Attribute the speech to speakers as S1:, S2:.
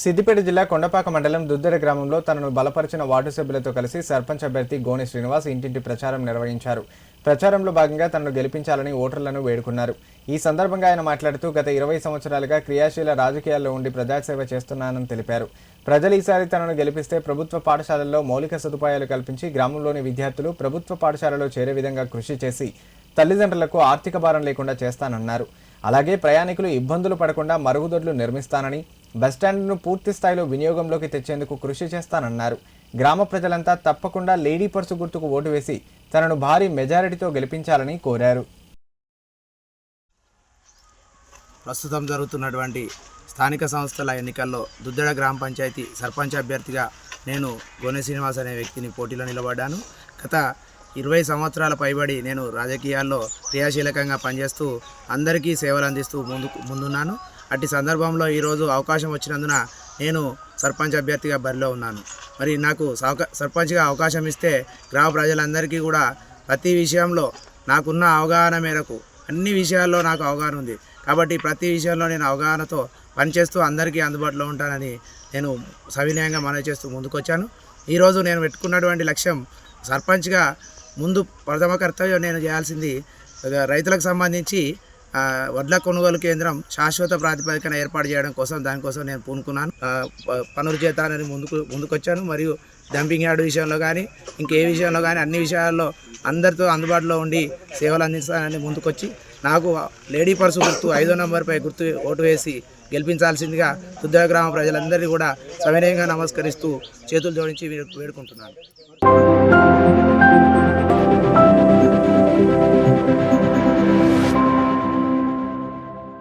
S1: సిద్దిపేట జిల్లా కొండపాక మండలం దుద్దెర గ్రామంలో తనను బలపరిచిన వార్డు సభ్యులతో కలిసి సర్పంచ్ అభ్యర్థి గోని శ్రీనివాస్ ఇంటింటి ప్రచారం నిర్వహించారు. ప్రచారంలో భాగంగా తనను గెలిపించాలని ఓటర్లను వేడుకున్నారు. ఈ సందర్భంగా ఆయన మాట్లాడుతూ గత ఇరవై సంవత్సరాలుగా క్రియాశీల రాజకీయాల్లో ఉండి ప్రజాసేవ చేస్తున్నానని తెలిపారు. ప్రజలు ఈసారి తనను గెలిపిస్తే ప్రభుత్వ పాఠశాలల్లో మౌలిక సదుపాయాలు కల్పించి గ్రామంలోని విద్యార్థులు ప్రభుత్వ పాఠశాలలో చేరే విధంగా కృషి చేసి తల్లిదండ్రులకు ఆర్థిక భారం లేకుండా చేస్తానన్నారు. అలాగే ప్రయాణికులు ఇబ్బందులు పడకుండా మరుగుదొడ్లు నిర్మిస్తానని బస్టాండ్ను పూర్తి స్థాయిలో వినియోగంలోకి తెచ్చేందుకు కృషి చేస్తానన్నారు. గ్రామ ప్రజలంతా తప్పకుండా లేడీ పర్సు గుర్తుకు ఓటు వేసి తనను భారీ మెజారిటీతో గెలిపించాలని కోరారు.
S2: ప్రస్తుతం జరుగుతున్నటువంటి స్థానిక సంస్థల ఎన్నికల్లో దుద్దడ గ్రామ పంచాయతీ సర్పంచ్ అభ్యర్థిగా నేను గోనె శ్రీనివాస్ అనే వ్యక్తిని పోటీలో నిలబడ్డాను. గత ఇరవై సంవత్సరాల పైబడి నేను రాజకీయాల్లో క్రియాశీలకంగా పనిచేస్తూ అందరికీ సేవలు అందిస్తూ ముందు ముందున్నాను. అట్టి సందర్భంలో ఈరోజు అవకాశం వచ్చినందున నేను సర్పంచ్ అభ్యర్థిగా బరిలో ఉన్నాను. మరి నాకు సర్పంచ్గా అవకాశం ఇస్తే గ్రామ ప్రజలందరికీ కూడా ప్రతి విషయంలో నాకున్న అవగాహన మేరకు అన్ని విషయాల్లో నాకు అవగాహన ఉంది. కాబట్టి ప్రతి విషయంలో నేను అవగాహనతో పనిచేస్తూ అందరికీ అందుబాటులో ఉంటానని నేను సవినయంగా మనవి చేస్తూ ముందుకొచ్చాను. ఈరోజు నేను పెట్టుకున్నటువంటి లక్ష్యం సర్పంచ్గా ముందు ప్రథమ కర్తవ్యం నేను చేయాల్సింది రైతులకు సంబంధించి వడ్ల కొనుగోలు కేంద్రం శాశ్వత ప్రాతిపదికన ఏర్పాటు చేయడం కోసం దానికోసం నేను పూనుకున్నాను. పనులు చేతానని ముందుకు ముందుకొచ్చాను. మరియు డంపింగ్ యార్డ్ విషయంలో కానీ ఇంకే విషయంలో కానీ అన్ని విషయాల్లో అందరితో అందుబాటులో ఉండి సేవలు అందిస్తానని ముందుకొచ్చి నాకు లేడీ పర్సు గుర్తు ఐదో నంబర్పై గుర్తు ఓటు వేసి గెలిపించాల్సిందిగా దుద్ద గ్రామ ప్రజలందరినీ కూడా సవినయంగా నమస్కరిస్తూ చేతులు జోడించి వేడుకుంటున్నాను.